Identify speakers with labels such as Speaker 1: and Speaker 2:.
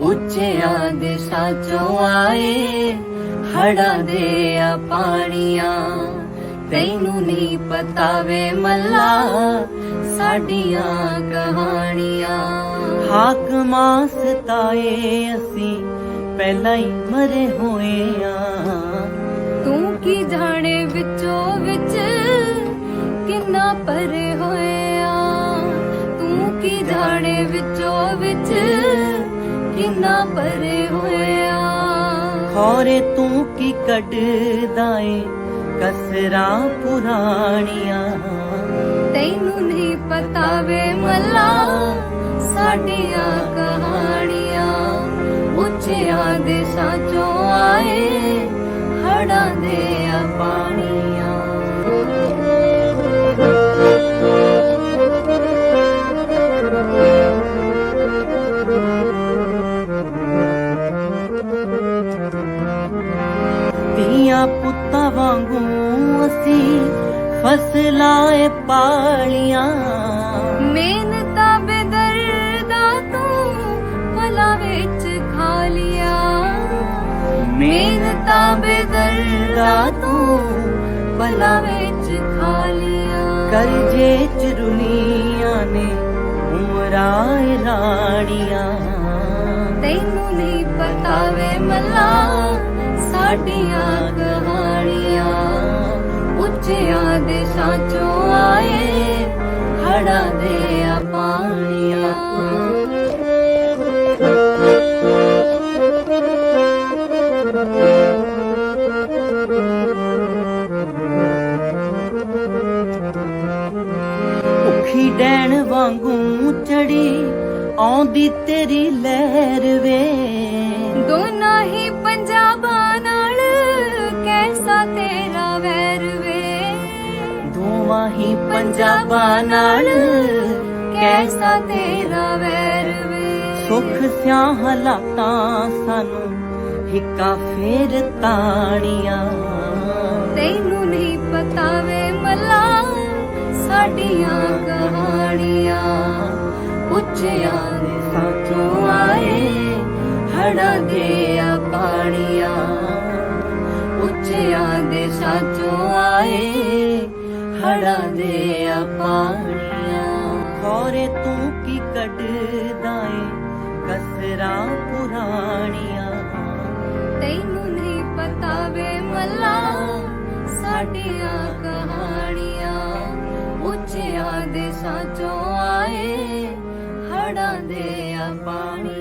Speaker 1: ਉੱਚਿਆਂ ਦੇ ਸਾਚੋਂ ਆਏ ਹੜਾ ਦੇ ਆ ਪਾਣੀਆਂ। ਤੈਨੂੰ ਨਹੀਂ ਪਤਾ ਵੇ ਮੱਲਾ, ਸਾਡੀਆਂ ਕਹਾਣੀਆਂ।
Speaker 2: ਹਾਕਮਾਂ ਸਤਾਏ ਅਸੀਂ, ਪਹਿਲਾਂ ਹੀ ਮਰੇ ਹੋਏ ਆ
Speaker 1: ਤੂੰ ਕੀ ਜਾਣੇ ਵਿੱਚੋਂ ਵਿੱਚ ਕਿੰਨਾ ਪਰੇ ਹੋਇਆ ਤੂੰ ਕੀ ਜਾਣੇ ਵਿੱਚੋਂ ਕਿੰਨਾ ਪਰੇ ਹੋਇਆ
Speaker 2: ਖੋਰੇ ਤੂੰ ਕੀ ਕੱਢਦਾ ਏ ਕਸਰਾਂ ਪੁਰਾਣੀਆਂ।
Speaker 1: ਤੈਨੂੰ ਨਹੀਂ ਪਤਾ ਵੇ ਮੱਲਾ ਸਾਡੀਆਂ ਕਹਾਣੀਆਂ। ਉੱਚਿਆਂ ਦੇ ਸਾਚੋਂ ਆਏ ਹੜਾਂ ਦੇ ਆ
Speaker 2: ਧੀਆਂ ਪੁੱਤਾਂ ਵਾਂਗੂ ਅਸੀਂ ਫਸਲਾਂ ਏ ਪਾਲੀਆਂ।
Speaker 1: ਮਿਹਨਤਾਂ ਬੇਦਰਦਾ ਤੂੰ ਭਲਾ ਵਿੱਚ ਖਾ ਲਿਆ ਮਿਹਨਤਾਂ ਬੇਦਰਦਾ ਤੂੰ ਭਲਾ ਵਿੱਚ ਖਾ ਲਿਆ
Speaker 2: ਕਰਜੇ ਚ ਰੁਨੀਆਂ ਨੇ ਉਮਰਾਂ ਰਾਣੀਆਂ
Speaker 1: ਤੈਨੂੰ ਨਹੀਂ ਪਤਾ ਵੇ ਮੱਲਾ ਸਾਡੀਆਂ ਕਹਾਣੀਆਂ, ਉੱਚਿਆਂ ਦੇ ਸਾਚੋਂ ਆਏ ਹੜਾਂ ਦੇ ਆ ਪਾਣੀਆਂ
Speaker 2: ਭੁੱਖੀ ਡੈਣ ਵਾਂਗੂ ਚੜੀ, ਆਉਂਦੀ ਤੇਰੀ ਲਹਿਰ ਵੇ।
Speaker 1: ਦੋਨਾਂ ਹੀ
Speaker 2: ਹੀ ਪੰਜਾਬਾਂ ਨਾਲ।
Speaker 1: ਕੈਸਾ ਤੇਰਾ ਵੈਰ ਵੇ
Speaker 2: ਸੁੱਖ ਸਿਆਂ ਹਾਲਾਤਾਂ ਸਾਨੂੰ ਹਿੱਕਾ ਫੇਰ ਤਾਣੀਆਂ
Speaker 1: ਤੈਨੂੰ ਨਹੀਂ ਪਤਾ ਵੇ ਮੱਲਾ ਸਾਡੀਆਂ ਕਹਾਣੀਆਂ। ਉੱਚਿਆਂ ਦੇ ਸਾਚੋਂ ਆਏ ਹੜਾਂ ਦੇ ਆ ਪਾਣੀਆਂ। ਉੱਚਿਆਂ ਦੇ ਸਾਚੋਂ ਆਏ ਹੜਾਂ ਦੇ ਆ ਪਾਣੀਆਂ
Speaker 2: ਖੋਰੇ ਤੂੰ ਕੀ ਕੱਢਦਾ ਏ ਕਸਰਾ ਪੁਰਾਣੀਆਂ।
Speaker 1: ਤੈਨੂੰ ਨਹੀਂ ਪਤਾ ਵੇ ਮੱਲਾ, ਸਾਡੀਆਂ ਕਹਾਣੀਆਂ। ਉੱਚਿਆਂ ਦੇਸਾਂ ਚੋਂ ਆਏ ਹੜਾਂ ਦੇ ਆ ਪਾਣੀ।